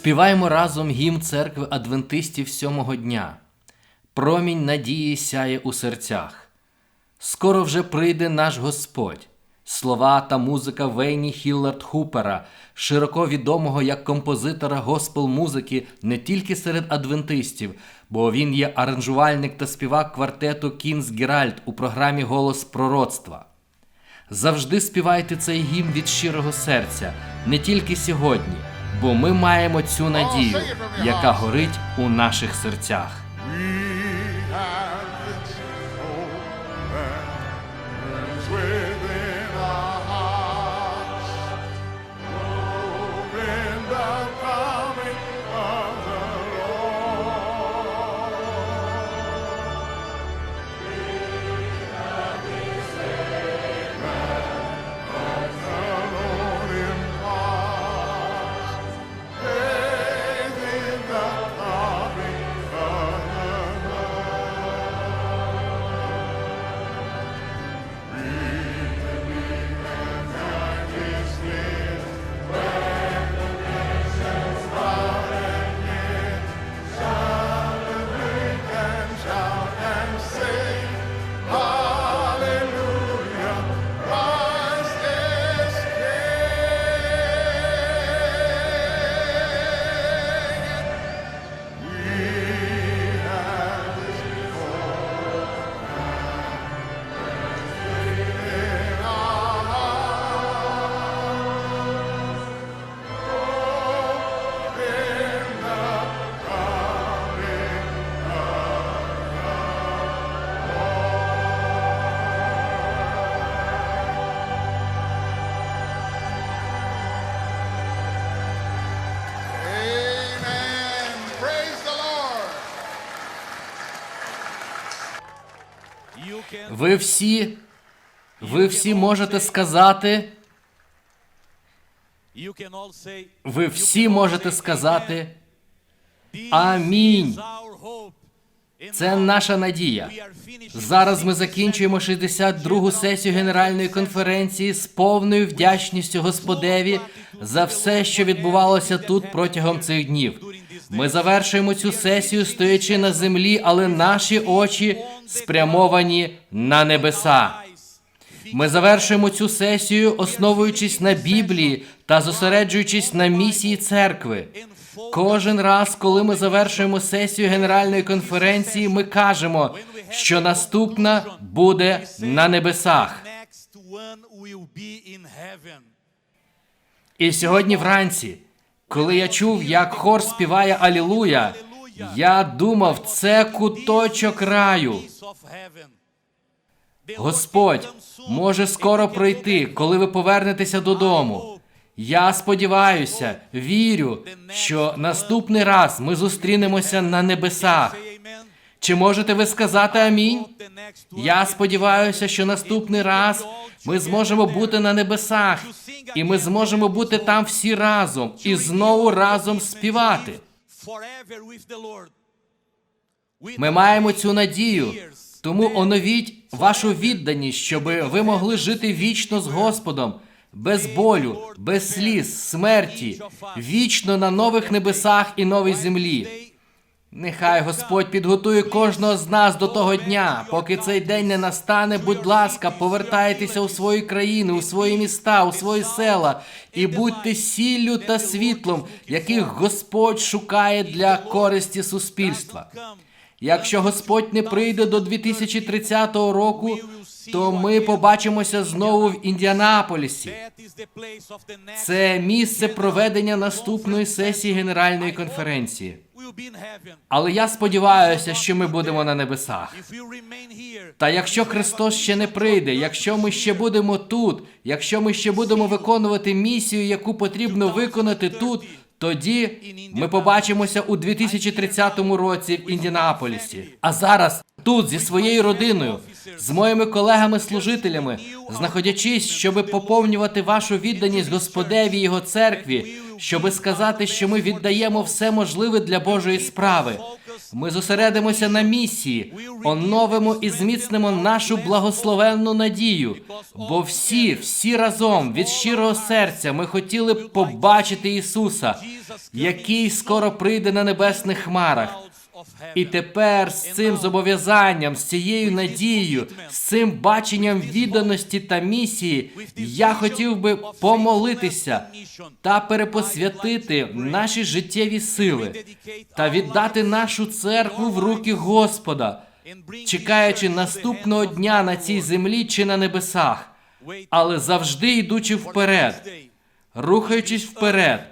Співаємо разом гімн церкви адвентистів сьомого дня. Промінь надії сяє у серцях. Скоро вже прийде наш Господь. Слова та музика Вейні Хіллард Хупера, широко відомого як композитора госпел музики не тільки серед адвентистів, бо він є аранжувальник та співак квартету Кінз Геральт у програмі Голос пророцтва. Завжди співайте цей гімн від щирого серця, не тільки сьогодні, бо ми маємо цю надію, яка горить у наших серцях. Ви всі, ви всі можете сказати, ви всі можете сказати, Амінь. це наша надія. Зараз ми закінчуємо 62-гу сесію Генеральної конференції з повною вдячністю Господеві за все, що відбувалося тут протягом цих днів. Ми завершуємо цю сесію, стоячи на землі, але наші очі спрямовані на небеса. Ми завершуємо цю сесію, основуючись на Біблії та зосереджуючись на місії церкви. Кожен раз, коли ми завершуємо сесію Генеральної конференції, ми кажемо, що наступна буде на небесах. І сьогодні вранці, коли я чув, як хор співає Алілуя, я думав, це куточок раю. Господь може скоро прийти, коли ви повернетеся додому. Я сподіваюся, вірю, що наступний раз ми зустрінемося на небесах. Чи можете ви сказати амінь? Я сподіваюся, що наступний раз ми зможемо бути на небесах, і ми зможемо бути там всі разом і знову разом співати. Ми маємо цю надію. Тому оновіть вашу відданість, щоб ви могли жити вічно з Господом, без болю, без сліз, смерті, вічно на нових небесах і новій землі. Нехай Господь підготує кожного з нас до того дня. Поки цей день не настане, будь ласка, повертайтеся у свої країни, у свої міста, у свої села і будьте сіллю та світлом, яких Господь шукає для користі суспільства. Якщо Господь не прийде до 2030 року, то ми побачимося знову в Індіанаполісі. Це місце проведення наступної сесії Генеральної конференції. Але я сподіваюся, що ми будемо на небесах. Та якщо Христос ще не прийде, якщо ми ще будемо тут, якщо ми ще будемо виконувати місію, яку потрібно виконати тут, тоді ми побачимося у 2030 році в Індіанаполісі. А зараз тут зі своєю родиною, з моїми колегами-служителями, знаходячись, щоб поповнювати вашу відданість Господеві його церкві, щоби сказати, що ми віддаємо все можливе для Божої справи. Ми зосередимося на місії, оновимо і зміцнимо нашу благословенну надію. Бо всі, всі разом від щирого серця ми хотіли б побачити Ісуса, який скоро прийде на небесних хмарах. І тепер з цим зобов'язанням, з цією надією, з цим баченням відданості та місії, я хотів би помолитися та перепосвятити наші життєві сили та віддати нашу церкву в руки Господа, чекаючи наступного дня на цій землі чи на небесах, але завжди йдучи вперед, рухаючись вперед,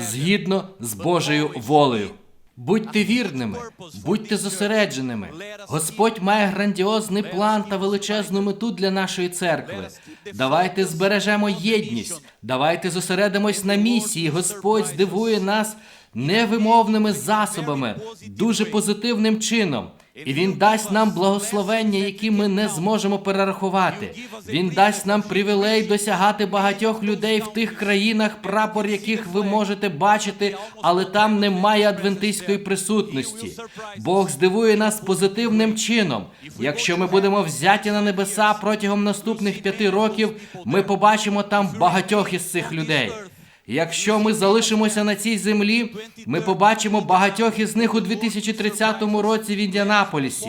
згідно з Божою волею. Будьте вірними, будьте зосередженими. Господь має грандіозний план та величезну мету для нашої церкви. Давайте збережемо єдність, давайте зосередимось на місії. Господь здивує нас невимовними засобами, дуже позитивним чином. І він дасть нам благословення, які ми не зможемо перерахувати. Він дасть нам привілей досягати багатьох людей в тих країнах, прапор яких ви можете бачити, але там немає адвентистської присутності. Бог здивує нас позитивним чином. Якщо ми будемо взяті на небеса протягом наступних п'яти років, ми побачимо там багатьох із цих людей. Якщо ми залишимося на цій землі, ми побачимо багатьох із них у 2030 році в Індіанаполісі.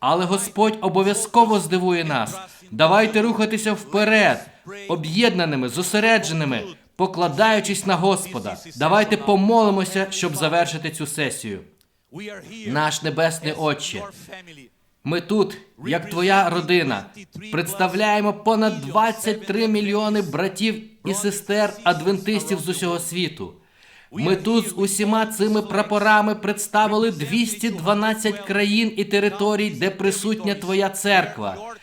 Але Господь обов'язково здивує нас. Давайте рухатися вперед, об'єднаними, зосередженими, покладаючись на Господа. Давайте помолимося, щоб завершити цю сесію. Наш небесний Отче, Ми тут, як твоя родина, представляємо понад 23 мільйони братів і сестер адвентистів з усього світу. Ми тут з усіма цими прапорами представили 212 країн і територій, де присутня твоя церква.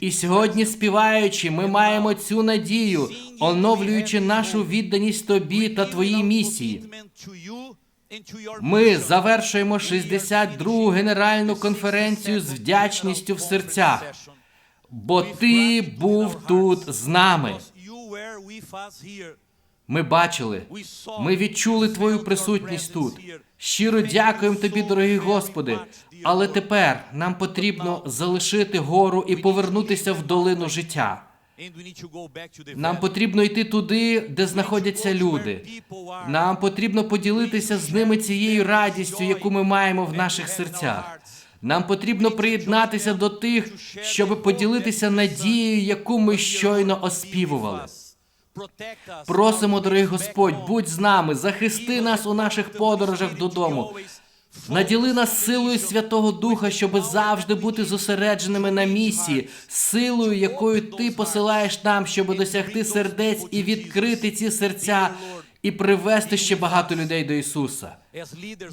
І сьогодні, співаючи, ми маємо цю надію, оновлюючи нашу відданість тобі та твоїй місії. Ми завершуємо 62-гу генеральну конференцію з вдячністю в серцях, бо ти був тут з нами. Ми бачили, ми відчули твою присутність тут. Щиро дякуємо тобі, дорогий Господи. Але тепер нам потрібно залишити гору і повернутися в долину життя. Нам потрібно йти туди, де знаходяться люди. Нам потрібно поділитися з ними цією радістю, яку ми маємо в наших серцях. Нам потрібно приєднатися до тих, щоб поділитися надією, яку ми щойно оспівували. Просимо, дорогий Господь, будь з нами, захисти нас у наших подорожах додому. Наділи нас силою Святого Духа, щоб завжди бути зосередженими на місії, силою, якою ти посилаєш нам, щоб досягти сердець і відкрити ці серця і привести ще багато людей до Ісуса.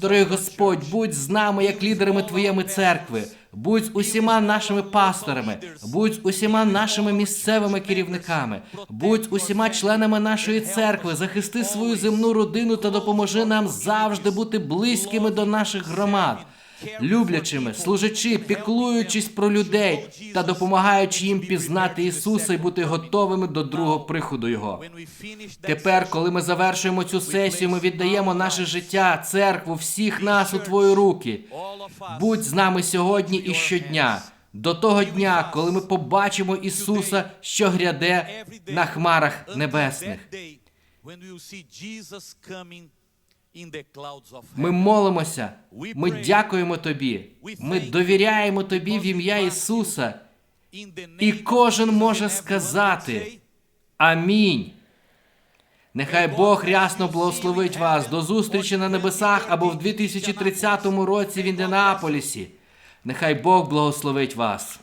Дорогий Господь, будь з нами як лідерами Твоєї церкви, будь з усіма нашими пасторами, будь з усіма нашими місцевими керівниками, будь усіма членами нашої церкви, захисти свою земну родину та допоможи нам завжди бути близькими до наших громад. Люблячими, служачи, піклуючись про людей та допомагаючи їм пізнати Ісуса і бути готовими до другого приходу Його. Тепер, коли ми завершуємо цю сесію, ми віддаємо наше життя, церкву, всіх нас у Твої руки. Будь з нами сьогодні і щодня, до того дня, коли ми побачимо Ісуса, що гряде на хмарах небесних. Ми молимося, ми дякуємо Тобі, ми довіряємо Тобі в ім'я Ісуса, і кожен може сказати Амінь. Нехай Бог рясно благословить вас до зустрічі на небесах або в 2030 році в Індіанаполісі. Нехай Бог благословить вас.